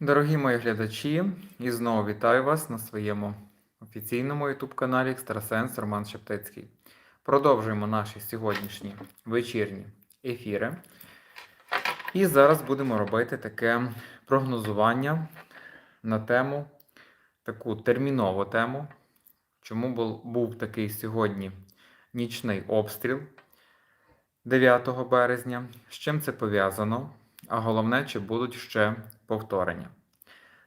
Дорогі мої глядачі, і знову вітаю вас на своєму офіційному YouTube каналі Екстрасенс Роман Шептицький. Продовжуємо наші сьогоднішні вечірні ефіри. І зараз будемо робити таке прогнозування на тему, таку термінову тему, чому був такий сьогодні нічний обстріл 9 березня, з чим це пов'язано, а головне, чи будуть ще повторення.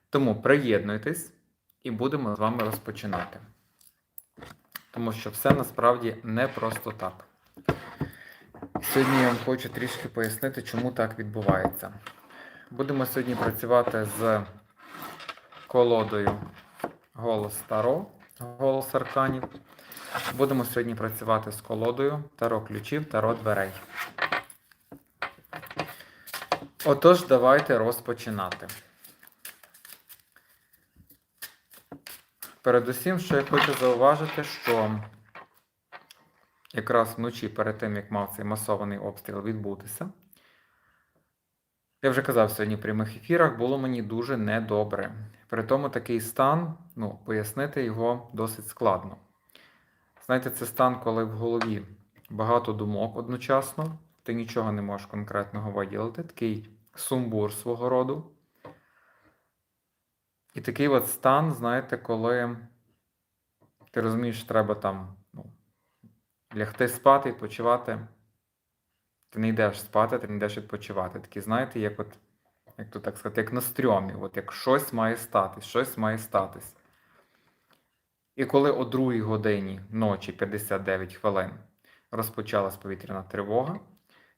Тому приєднуйтесь і будемо з вами розпочинати. Тому що все насправді не просто так. Сьогодні я вам хочу трішки пояснити, чому так відбувається. Будемо сьогодні працювати з колодою Голос Таро, голос арканів. Будемо сьогодні працювати з колодою Таро ключів, Таро дверей. Отож, давайте розпочинати. Передусім, що я хочу зауважити, що якраз вночі перед тим, як мав цей масований обстріл відбутися, я вже казав сьогодні в прямих ефірах, було мені дуже недобре. При тому такий стан, ну, пояснити його досить складно. Знаєте, це стан, коли в голові багато думок одночасно, ти нічого не можеш конкретного виділити, такий сумбур свого роду. І такий от стан, знаєте, коли ти розумієш, треба там ну, лягти спати, відпочивати. Ти не йдеш спати, ти не йдеш відпочивати. Такі, знаєте, як от, як то так сказати, як на стрьомі, от як щось має статись, щось має статись. І коли о 2 годині ночі 59 хвилин розпочалась повітряна тривога,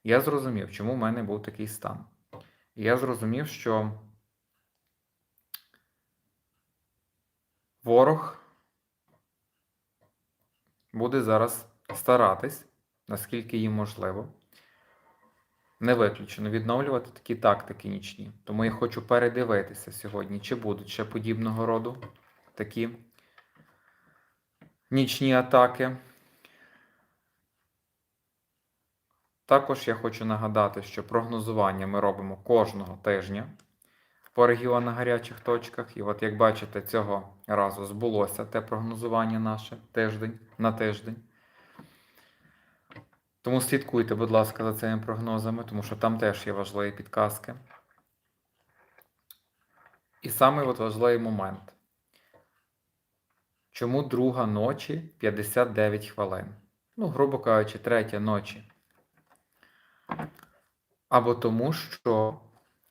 я зрозумів, чому в мене був такий стан. Я зрозумів, що ворог буде зараз старатись, наскільки їм можливо, не виключено відновлювати такі тактики нічні. Тому я хочу передивитися сьогодні, чи будуть ще подібного роду такі нічні атаки. Також я хочу нагадати, що прогнозування ми робимо кожного тижня по регіонах гарячих точках. І от як бачите, цього разу збулося те прогнозування наше тиждень на тиждень. Тому слідкуйте, будь ласка, за цими прогнозами, тому що там теж є важливі підказки. І саме важливий момент. Чому друга ночі 59 хвилин? Ну, грубо кажучи, третя ночі. Або тому, що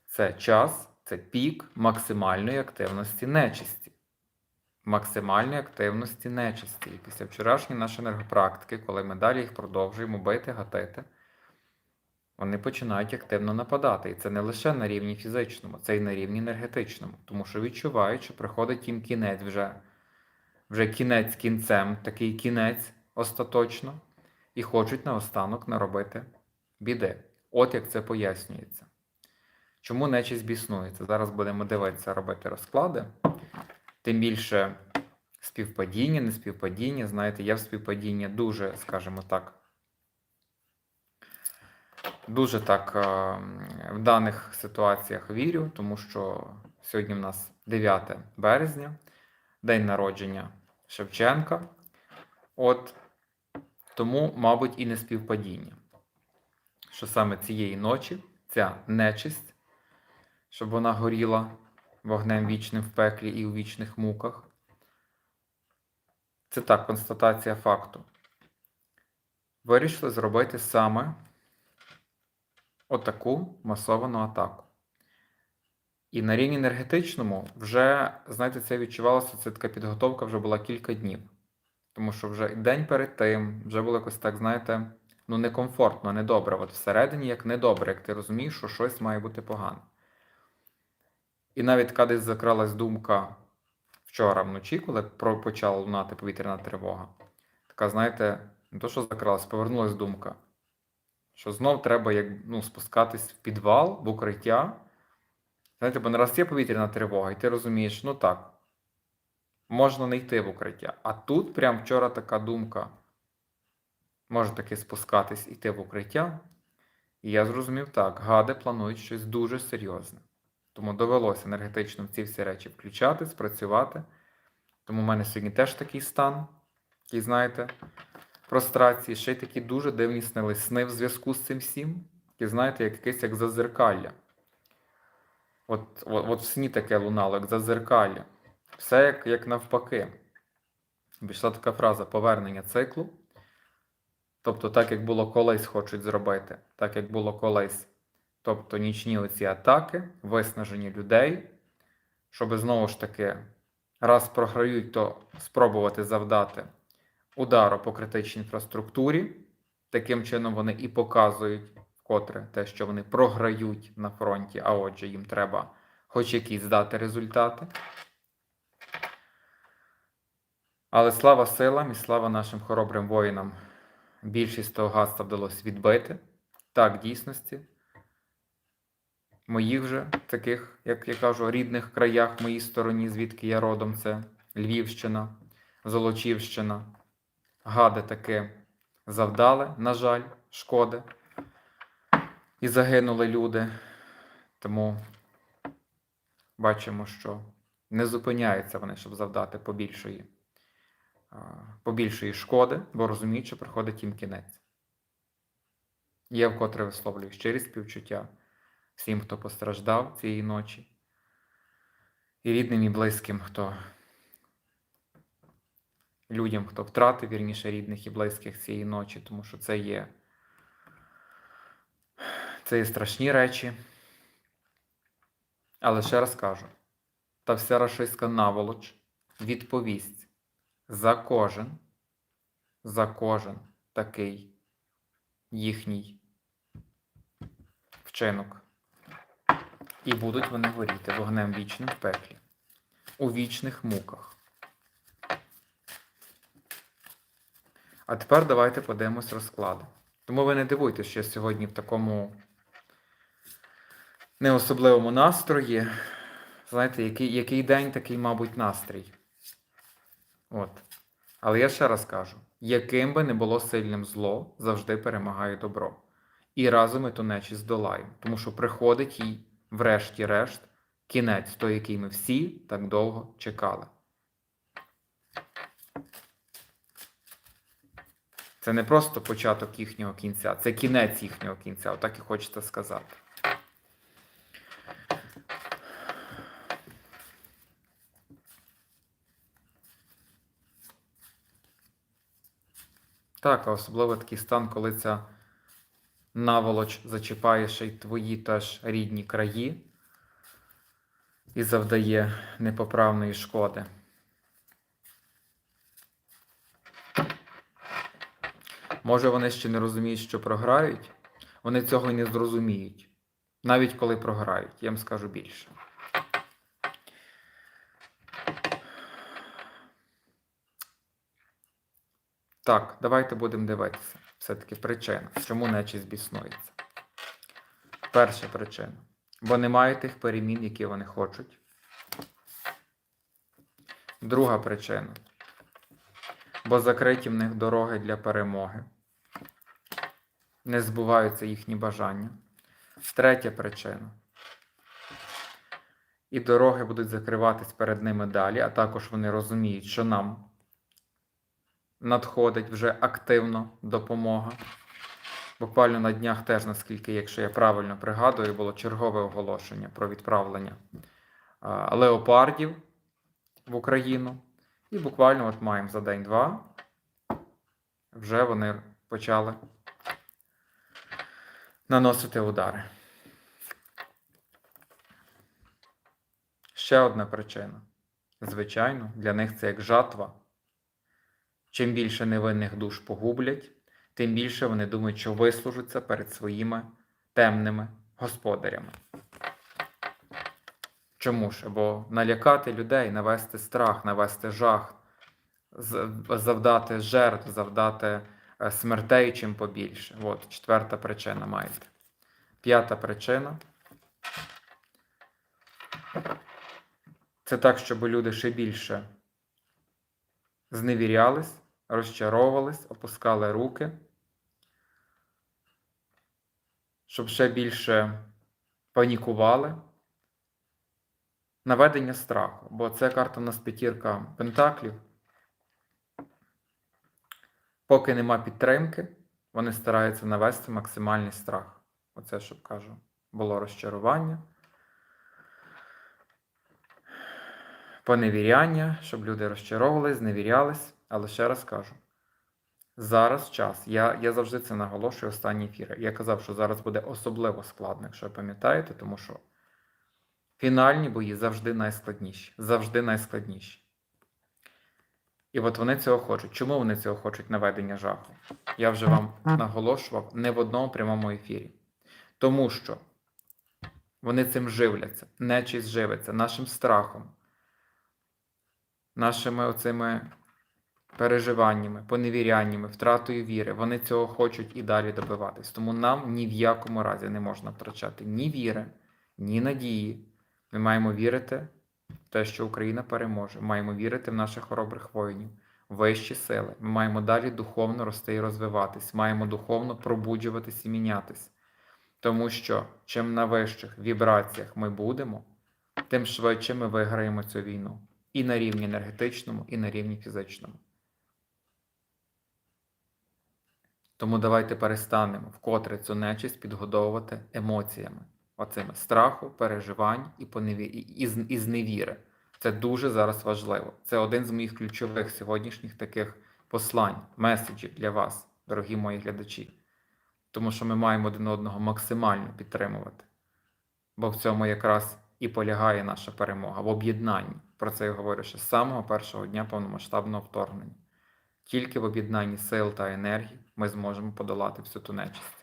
це час, це пік максимальної активності нечисті. Максимальної активності нечисті. І після вчорашньої нашої енергопрактики, коли ми далі їх продовжуємо бити, гатити, вони починають активно нападати. І це не лише на рівні фізичному, це і на рівні енергетичному. Тому що відчувають, що приходить їм кінець вже, вже кінець кінцем, такий кінець остаточно, і хочуть наостанок наробити біди. От як це пояснюється. Чому нечість біснується? Зараз будемо дивитися, робити розклади. Тим більше співпадіння, не співпадіння. Знаєте, я в співпадіння дуже, скажімо так, дуже так е, в даних ситуаціях вірю, тому що сьогодні в нас 9 березня, день народження Шевченка. От тому, мабуть, і не співпадіння що саме цієї ночі ця нечисть, щоб вона горіла вогнем вічним в пеклі і у вічних муках. Це так, констатація факту. Вирішили зробити саме отаку масовану атаку. І на рівні енергетичному вже, знаєте, це відчувалося, це така підготовка вже була кілька днів. Тому що вже день перед тим, вже було якось так, знаєте, ну, некомфортно, недобре. От всередині як недобре, як ти розумієш, що щось має бути погано. І навіть така десь закралась думка вчора вночі, коли почала лунати повітряна тривога. Така, знаєте, не то, що закралась, повернулась думка, що знов треба як, ну, спускатись в підвал, в укриття. Знаєте, бо нараз є повітряна тривога, і ти розумієш, ну так, можна не йти в укриття. А тут прям вчора така думка. Може таки спускатись іти в укриття. І я зрозумів так, гади планують щось дуже серйозне. Тому довелося енергетично в ці всі речі включати, спрацювати. Тому в мене сьогодні теж такий стан, який, знаєте, прострації, ще й такі дуже дивні сни, сни в зв'язку з цим всім, які, знаєте, як якесь як зазеркалля. От, от, от в сні таке лунало, як зазеркалля. Все як, як навпаки. Пішла така фраза повернення циклу. Тобто, так як було колись, хочуть зробити, так як було колись. Тобто нічні оці атаки, виснажені людей, щоб знову ж таки, раз програють, то спробувати завдати удару по критичній інфраструктурі. Таким чином вони і показують вкотре те, що вони програють на фронті, а отже, їм треба хоч якісь дати результати. Але слава силам і слава нашим хоробрим воїнам. Більшість того гаста вдалося відбити. Так, дійсності. Моїх же таких, як я кажу, рідних краях, моїй стороні, звідки я родом, це Львівщина, Золочівщина. Гади таки завдали, на жаль, шкоди. І загинули люди. Тому бачимо, що не зупиняються вони, щоб завдати побільшої, побільшої шкоди, бо розуміють, що приходить їм кінець. Я вкотре висловлюю щирі співчуття всім, хто постраждав цієї ночі, і рідним і близьким, хто людям, хто втратив вірніше рідних і близьких цієї ночі, тому що це є, це є страшні речі. Але ще раз кажу, та вся рашистська наволоч відповість за кожен, за кожен такий їхній вчинок. І будуть вони горіти вогнем вічним в пеклі, у вічних муках. А тепер давайте подивимось розклади. Тому ви не дивуйтесь, що я сьогодні в такому неособливому настрої. Знаєте, який, який день, такий, мабуть, настрій. От. Але я ще раз кажу: яким би не було сильним зло, завжди перемагає добро. І разом ми ту нечість здолаємо. Тому що приходить їй, врешті-решт, кінець, той, який ми всі так довго чекали. Це не просто початок їхнього кінця, це кінець їхнього кінця, отак і хочеться сказати. Так, а особливо такий стан, коли ця наволоч зачіпає ще й твої теж рідні краї і завдає непоправної шкоди. Може, вони ще не розуміють, що програють, вони цього й не зрозуміють, навіть коли програють, я вам скажу більше. Так, давайте будемо дивитися. Все-таки причина, чому нечість біснується. Перша причина. Бо немає тих перемін, які вони хочуть. Друга причина. Бо закриті в них дороги для перемоги. Не збуваються їхні бажання. Третя причина. І дороги будуть закриватись перед ними далі, а також вони розуміють, що нам надходить вже активно допомога. Буквально на днях теж, наскільки, якщо я правильно пригадую, було чергове оголошення про відправлення леопардів в Україну. І буквально от маємо за день-два. Вже вони почали наносити удари. Ще одна причина. Звичайно, для них це як жатва. Чим більше невинних душ погублять, тим більше вони думають, що вислужаться перед своїми темними господарями. Чому ж? Бо налякати людей, навести страх, навести жах, завдати жертв, завдати е, смертей чим побільше. От четверта причина маєте. П'ята причина. Це так, щоб люди ще більше зневірялись, розчаровувались, опускали руки, щоб ще більше панікували, наведення страху, бо це карта у нас п'ятірка пентаклів. Поки нема підтримки, вони стараються навести максимальний страх. Оце, щоб кажу, було розчарування, поневіряння, щоб люди розчаровувались, зневірялись. Але ще раз кажу: зараз час. Я, я завжди це наголошую останні ефіри. Я казав, що зараз буде особливо складно, якщо ви пам'ятаєте, тому що фінальні бої завжди найскладніші. Завжди найскладніші. І от вони цього хочуть. Чому вони цього хочуть наведення жаху? Я вже вам наголошував не в одному прямому ефірі. Тому що вони цим живляться, нечість живиться нашим страхом, нашими оцими переживаннями, поневіряннями, втратою віри. Вони цього хочуть і далі добиватись. Тому нам ні в якому разі не можна втрачати ні віри, ні надії. Ми маємо вірити в те, що Україна переможе. Маємо вірити в наших хоробрих воїнів, вищі сили. Ми маємо далі духовно рости і розвиватись, маємо духовно пробуджуватись і мінятись. Тому що чим на вищих вібраціях ми будемо, тим швидше ми виграємо цю війну і на рівні енергетичному, і на рівні фізичному. Тому давайте перестанемо вкотре цю нечисть підгодовувати емоціями, оцими страху, переживань і, поневі... і, зневіри. Це дуже зараз важливо. Це один з моїх ключових сьогоднішніх таких послань, меседжів для вас, дорогі мої глядачі. Тому що ми маємо один одного максимально підтримувати. Бо в цьому якраз і полягає наша перемога в об'єднанні. Про це я говорю ще з самого першого дня повномасштабного вторгнення. Тільки в об'єднанні сил та енергії ми зможемо подолати всю ту нечисть.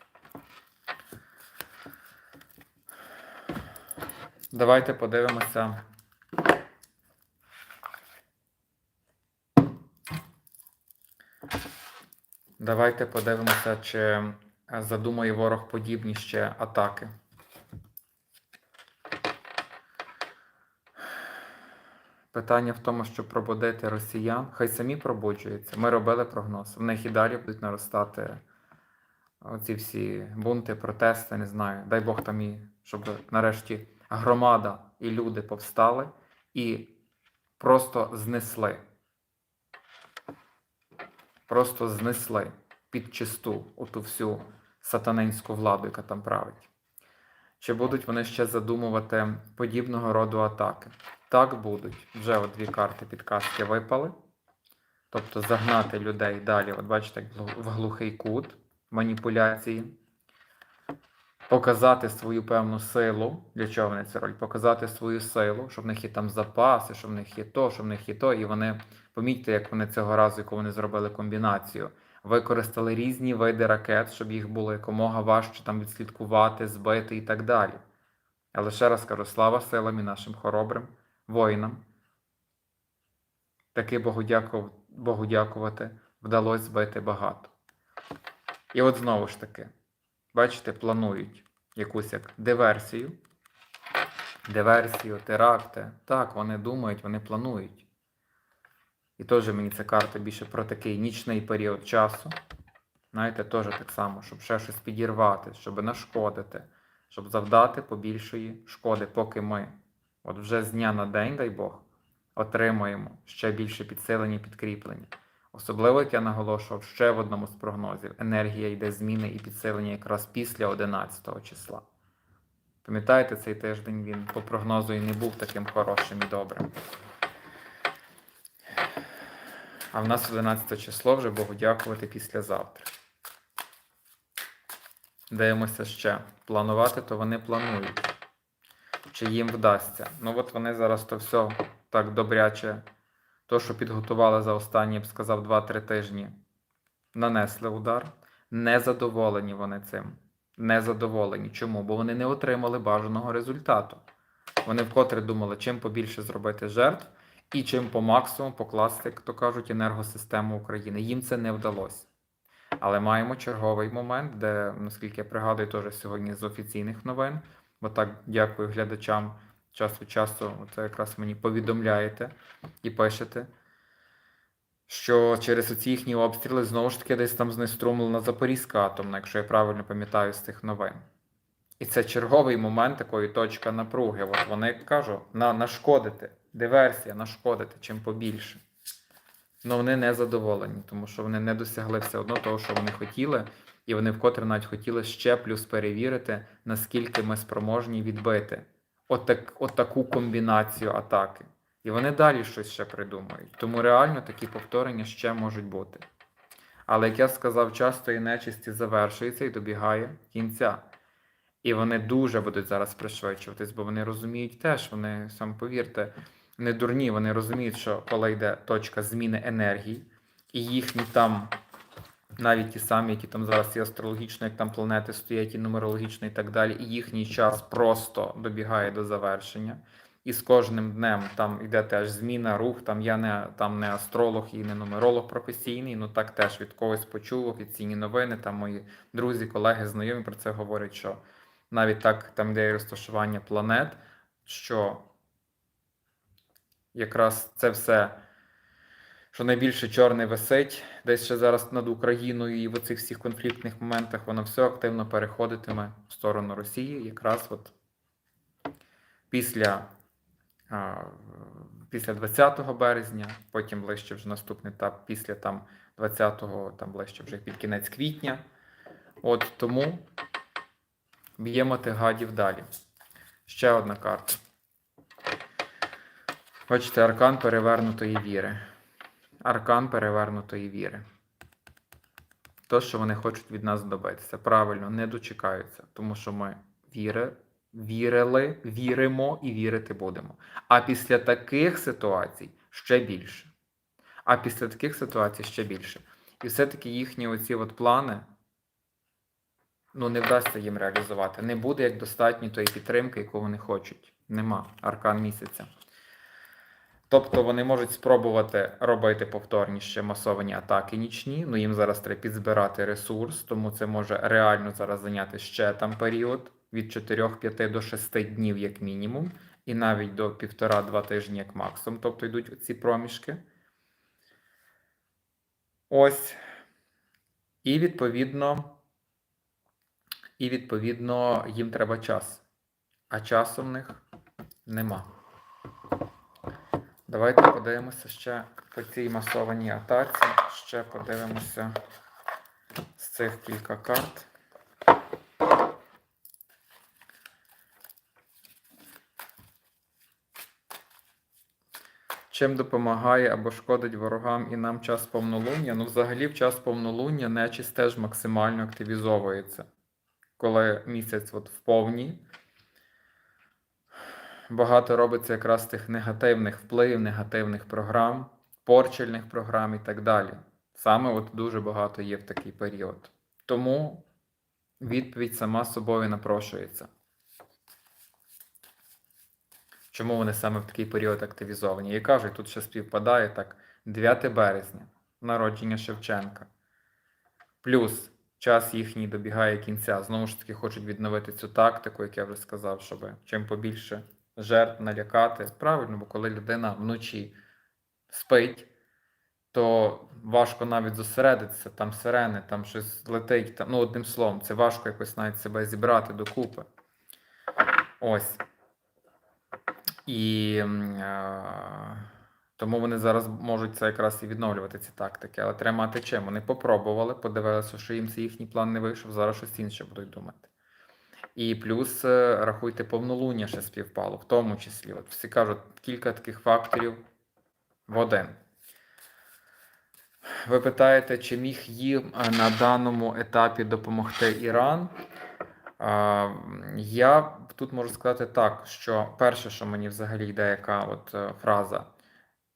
Давайте подивимося. Давайте подивимося, чи е, задумає ворог подібні ще атаки. Питання в тому, щоб пробудити росіян, хай самі пробуджуються. Ми робили прогноз. В них і далі будуть наростати оці всі бунти, протести, не знаю. Дай Бог там і щоб нарешті громада і люди повстали і просто знесли. Просто знесли під чисту оту всю сатанинську владу, яка там править. Чи будуть вони ще задумувати подібного роду атаки? Так будуть. Вже от дві карти підказки випали. Тобто загнати людей далі, от бачите, в глухий кут маніпуляції, показати свою певну силу. Для чого вони це роблять? Показати свою силу, що в них є там запаси, що в них є то, що в них є то. І вони, помітьте, як вони цього разу, яку вони зробили комбінацію, використали різні види ракет, щоб їх було якомога важче там відслідкувати, збити і так далі. Але ще раз кажу, слава силам і нашим хоробрим воїнам. Таки Богу. Богу вдалося збити багато. І от знову ж таки, бачите, планують якусь як диверсію. Диверсію, теракти. Так, вони думають, вони планують. І теж мені ця карта більше про такий нічний період часу. Знаєте, теж так само, щоб ще щось підірвати, щоб нашкодити, щоб завдати побільшої шкоди, поки ми, от вже з дня на день, дай Бог, отримаємо ще більше підсилення і підкріплення. Особливо, як я наголошував ще в одному з прогнозів, енергія йде зміни і підсилення якраз після 11 числа. Пам'ятаєте, цей тиждень він по прогнозу і не був таким хорошим і добрим. А в нас 11 число вже Богу дякувати післязавтра. Дивимося ще. Планувати, то вони планують. Чи їм вдасться? Ну, от вони зараз то все так добряче, то, що підготували за останні, я б сказав, 2-3 тижні, нанесли удар. Незадоволені вони цим. Незадоволені. Чому? Бо вони не отримали бажаного результату. Вони вкотре думали, чим побільше зробити жертв і чим по максимуму покласти, як то кажуть, енергосистему України. Їм це не вдалося. Але маємо черговий момент, де, наскільки я пригадую, теж сьогодні з офіційних новин, бо так дякую глядачам час від часу, це якраз мені повідомляєте і пишете, що через оці їхні обстріли знову ж таки десь там знеструмлена Запорізька атомна, якщо я правильно пам'ятаю з цих новин. І це черговий момент такої точка напруги. От вони кажу, на, нашкодити. Диверсія, нашкодити чим побільше. Ну вони не задоволені, тому що вони не досягли все одно того, що вони хотіли, і вони вкотре навіть хотіли ще плюс перевірити, наскільки ми спроможні відбити отак, отаку комбінацію атаки. І вони далі щось ще придумають. Тому реально такі повторення ще можуть бути. Але як я сказав, часто і нечисті завершується і добігає кінця. І вони дуже будуть зараз пришвидшуватись, бо вони розуміють теж, вони сам повірте, не дурні, вони розуміють, що коли йде точка зміни енергії, і їхні там, навіть ті самі, які там зараз і астрологічно, як там планети стоять, і нумерологічно, і так далі, і їхній час просто добігає до завершення. І з кожним днем там йде теж зміна, рух. Там я не там не астролог і не нумеролог професійний. Ну так теж від когось почув офіційні новини. Там мої друзі, колеги, знайомі про це говорять, що навіть так там де є розташування планет, що якраз це все, що найбільше чорне висить, десь ще зараз над Україною і в оцих всіх конфліктних моментах, воно все активно переходитиме в сторону Росії, якраз от після, після 20 березня, потім ближче вже наступний етап, після там 20-го, там ближче вже під кінець квітня. От тому б'ємо тих гадів далі. Ще одна карта. Бачите, аркан перевернутої віри. Аркан перевернутої віри. То, що вони хочуть від нас добитися. Правильно, не дочекаються, тому що ми віри, вірили, віримо і вірити будемо. А після таких ситуацій ще більше. А після таких ситуацій ще більше. І все-таки їхні оці от плани ну, не вдасться їм реалізувати. Не буде як достатньо тої підтримки, яку вони хочуть. Нема аркан місяця. Тобто вони можуть спробувати робити повторні ще масовані атаки нічні. Ну їм зараз треба підзбирати ресурс, тому це може реально зараз зайняти ще там період від 4-5 до 6 днів, як мінімум, і навіть до 1,5-2 тижні, як максимум. Тобто йдуть ці проміжки. Ось. І відповідно, і відповідно їм треба час. А часу в них нема. Давайте подивимося ще по цій масованій атаці. Ще подивимося з цих кілька карт. Чим допомагає або шкодить ворогам і нам час повнолуння? Ну, взагалі, в час повнолуння нечисть теж максимально активізовується. Коли місяць от в повній, багато робиться якраз тих негативних впливів, негативних програм, порчельних програм і так далі. Саме от дуже багато є в такий період. Тому відповідь сама собою напрошується. Чому вони саме в такий період активізовані? Я кажу, тут ще співпадає так 9 березня, народження Шевченка. Плюс час їхній добігає кінця. Знову ж таки, хочуть відновити цю тактику, як я вже сказав, щоб чим побільше жертв налякати. Правильно, бо коли людина вночі спить, то важко навіть зосередитися, там сирени, там щось летить. Там, ну, одним словом, це важко якось навіть себе зібрати докупи. Ось. І е, тому вони зараз можуть це якраз і відновлювати ці тактики. Але треба мати чим. Вони попробували, подивилися, що їм це їхній план не вийшов, зараз щось інше будуть думати. І плюс е, рахуйте, повнолуння ще співпало, в тому числі. От всі кажуть, кілька таких факторів в один. Ви питаєте, чи міг їм е, на даному етапі допомогти Іран? Я тут можу сказати так, що перше, що мені взагалі йде, яка от е, фраза,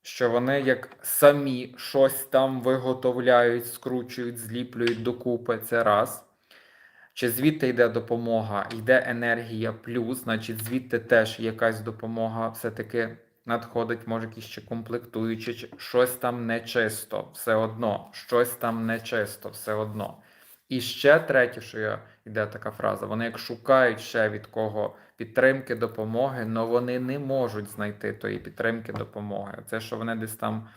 що вони як самі щось там виготовляють, скручують, зліплюють докупи, це раз. Чи звідти йде допомога, йде енергія плюс, значить, звідти теж якась допомога все-таки надходить, може, якісь ще комплектуючі, щось там нечисто, все одно, щось там нечисто, все одно. І ще третє, що я йде така фраза, вони як шукають ще від кого підтримки, допомоги, але вони не можуть знайти тої підтримки, допомоги. Це, що вони десь там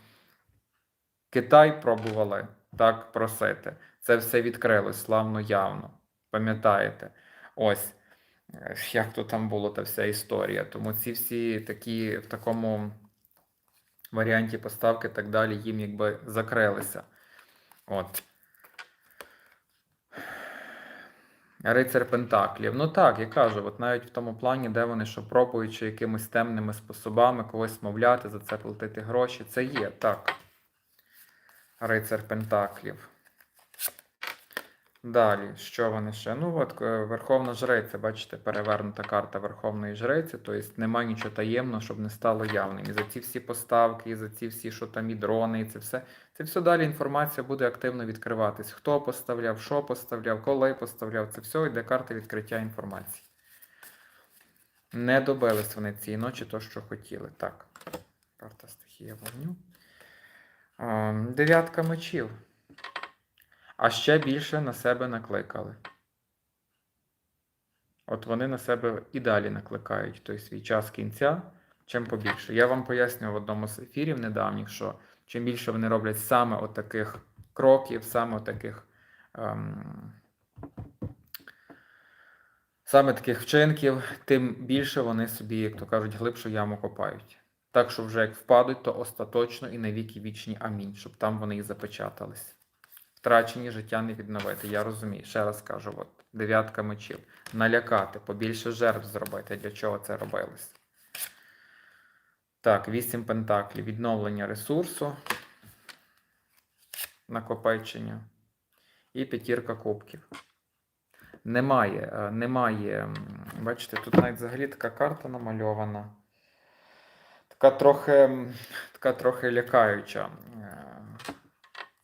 Китай пробували так просити. Це все відкрилось славно явно. Пам'ятаєте? Ось. е, як то там було та вся історія. Тому ці всі такі в такому варіанті поставки так далі їм якби закрилися. От. Рицар Пентаклів. Ну так, я кажу, от навіть в тому плані, де вони що пробують, чи якимись темними способами когось мовляти, за це платити гроші, це є, так. Рицар Пентаклів. Далі, що вони ще? Ну, от е, Верховна Жриця, бачите, перевернута карта Верховної Жриці, тобто немає нічого таємного, щоб не стало явним. І за ці всі поставки, і за ці всі, що там і дрони, і це все. Це все далі інформація буде активно відкриватись. Хто поставляв, що поставляв, коли поставляв, це все йде карта відкриття інформації. Не добились вони цієї ночі то, що хотіли. Так. Карта стихія вогню. Ем, Дев'ятка мечів. А ще більше на себе накликали. От вони на себе і далі накликають той свій час кінця, чим побільше. Я вам пояснював в одному з ефірів недавніх, що чим більше вони роблять саме от таких кроків, саме от таких, ем, саме таких вчинків, тим більше вони собі, як то кажуть, глибшу яму копають. Так що вже як впадуть, то остаточно і навіки вічні амінь, щоб там вони і запечатались. Втрачені життя не відновити. Я розумію. Ще раз кажу: от дев'ятка мечів. Налякати, побільше жертв зробити. Для чого це робилось? Так, вісім пентаклів. Відновлення ресурсу, накопичення. І п'ятірка кубків. Немає, е, немає. Бачите, тут навіть взагалі така карта намальована. Така трохи, така трохи лякаюча.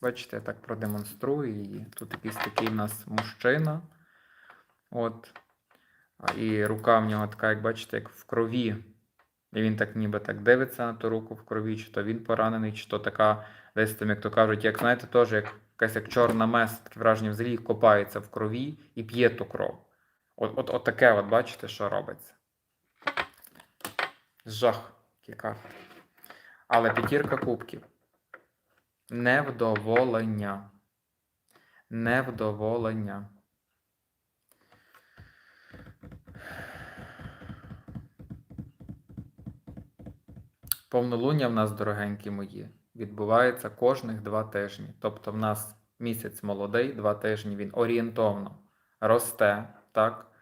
Бачите, я так продемонструю її. Тут якийсь такий в нас мужчина. От. І рука в нього така, як бачите, як в крові. І він так ніби так дивиться на ту руку в крові, чи то він поранений, чи то така, десь там, як то кажуть, як знаєте, теж як якась як чорна мес, таке враження взагалі копається в крові і п'є ту кров. От, от, от таке, от бачите, що робиться. Жах, які карти. Але п'ятірка кубків. Невдоволення. Невдоволення. Повнолуння в нас, дорогенькі мої, відбувається кожних два тижні. Тобто в нас місяць молодий, два тижні він орієнтовно росте, так?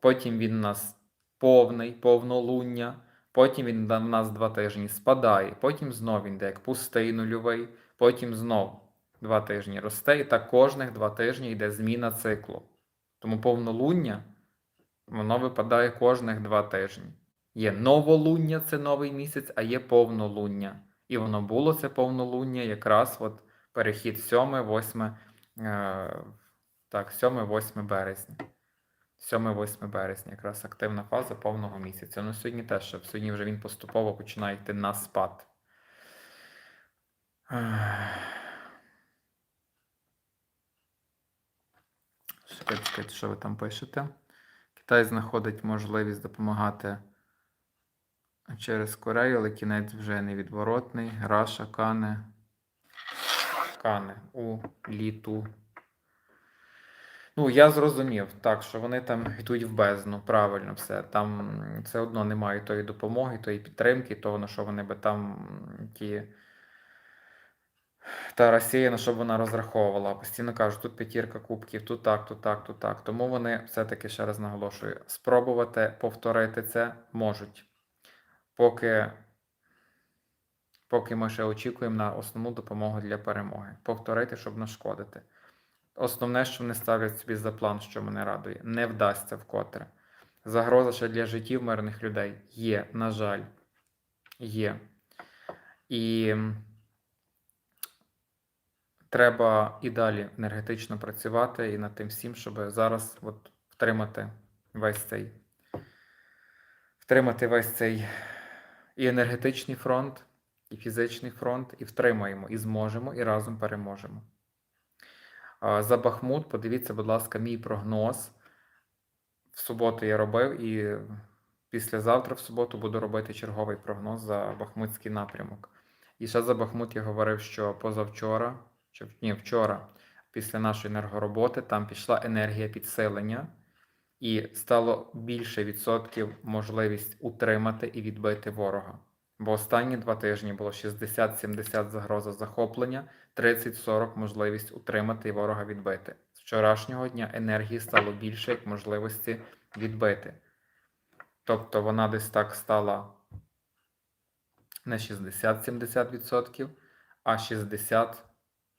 Потім він у нас повний, повнолуння, потім він в нас два тижні спадає, потім знов він йде як пустий нульовий, потім знов два тижні росте, і так кожних два тижні йде зміна циклу. Тому повнолуння воно випадає кожних два тижні. Є новолуння, це новий місяць, а є повнолуння. І воно було це повнолуння якраз от перехід 7-8 е, так, 7-8 березня. 7-8 березня, якраз активна фаза повного місяця. Ну, сьогодні теж, сьогодні вже він поступово починає йти на спад. Чекайте, що ви там пишете? Китай знаходить можливість допомагати через Корею, але кінець вже невідворотний. Раша, Кане. Кане у літу. Ну, я зрозумів, так, що вони там йдуть в бездну, правильно все. Там все одно немає тої допомоги, тої підтримки, того, на що вони би там ті. Та Росія, на що б вона розраховувала. Постійно кажуть, тут п'ятірка кубків, тут так, тут так, тут так. Тому вони все-таки ще раз наголошую, спробувати повторити це можуть. Поки, поки ми ще очікуємо на основну допомогу для перемоги. Повторити, щоб нашкодити. Основне, що вони ставлять собі за план, що мене радує, не вдасться вкотре. Загроза ще для життів мирних людей є, на жаль, є. І треба і далі енергетично працювати і над тим всім, щоб зараз от втримати весь цей втримати весь цей і енергетичний фронт, і фізичний фронт, і втримаємо, і зможемо, і разом переможемо. За Бахмут, подивіться, будь ласка, мій прогноз. В суботу я робив, і післязавтра, в суботу, буду робити черговий прогноз за Бахмутський напрямок. І ще за Бахмут я говорив, що позавчора, чи ні, вчора, після нашої енергороботи, там пішла енергія підсилення. і стало більше відсотків можливість утримати і відбити ворога. Бо останні два тижні було 60-70 загроза захоплення, 30-40 можливість утримати і ворога відбити. З вчорашнього дня енергії стало більше як можливості відбити. Тобто вона десь так стала не 60-70%, а 60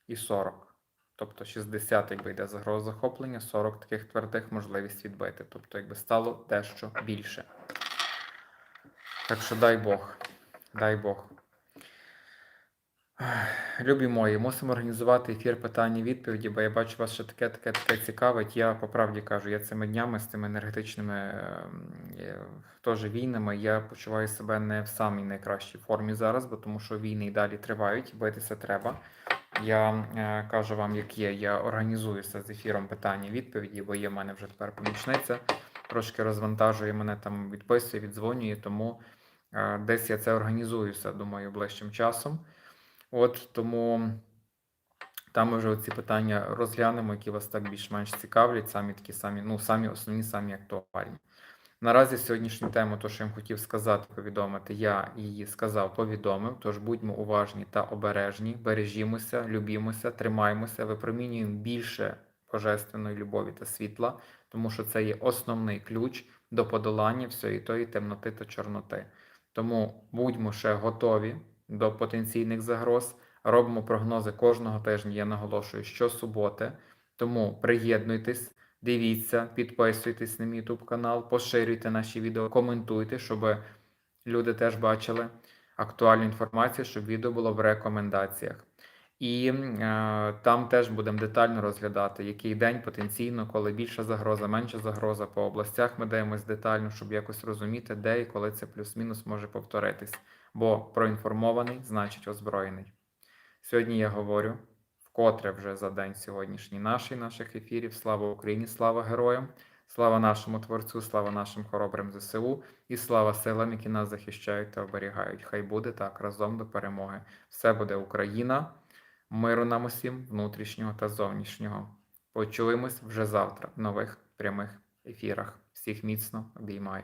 і 40. Тобто 60, якби йде загроза захоплення, 40 таких твердих можливість відбити. Тобто, якби стало дещо більше. Так що дай Бог, дай Бог. Любі мої, мусимо організувати ефір питання відповіді, бо я бачу вас ще таке, таке, таке цікавить. Я по правді кажу, я цими днями з тими енергетичними ем, е, теж війнами, я почуваю себе не в самій найкращій формі зараз, бо тому що війни і далі тривають, битися треба. Я е, кажу вам, як є, я організуюся з ефіром питання відповіді, бо є в мене вже тепер помічниця. Трошки розвантажує мене там, відписує, віддзвонює, тому е, десь я це організуюся, думаю, ближчим часом. От тому там ми вже ці питання розглянемо, які вас так більш-менш цікавлять, самі такі самі, ну, самі основні, самі актуальні. Наразі сьогоднішню тему, то, що я вам хотів сказати, повідомити, я її сказав, повідомив. Тож будьмо уважні та обережні, бережімося, любімося, тримаймося, випромінюємо більше божественної любові та світла, тому що це є основний ключ до подолання всієї тої темноти та чорноти. Тому будьмо ще готові до потенційних загроз. Робимо прогнози кожного тижня. Я наголошую, щосуботи. Тому приєднуйтесь, дивіться, підписуйтесь на мій YouTube канал, поширюйте наші відео, коментуйте, щоб люди теж бачили актуальну інформацію, щоб відео було в рекомендаціях. І е, там теж будемо детально розглядати, який день потенційно, коли більша загроза, менша загроза по областях. Ми даємось детально, щоб якось розуміти, де і коли це плюс-мінус може повторитись. Бо проінформований значить озброєний. Сьогодні я говорю вкотре вже за день сьогоднішній нашій наших ефірів. Слава Україні, слава героям, слава нашому творцю, слава нашим хоробрим ЗСУ і слава силам, які нас захищають та оберігають. Хай буде так разом до перемоги. Все буде Україна, миру нам усім, внутрішнього та зовнішнього. Почуємось вже завтра в нових прямих ефірах. Всіх міцно обіймаю.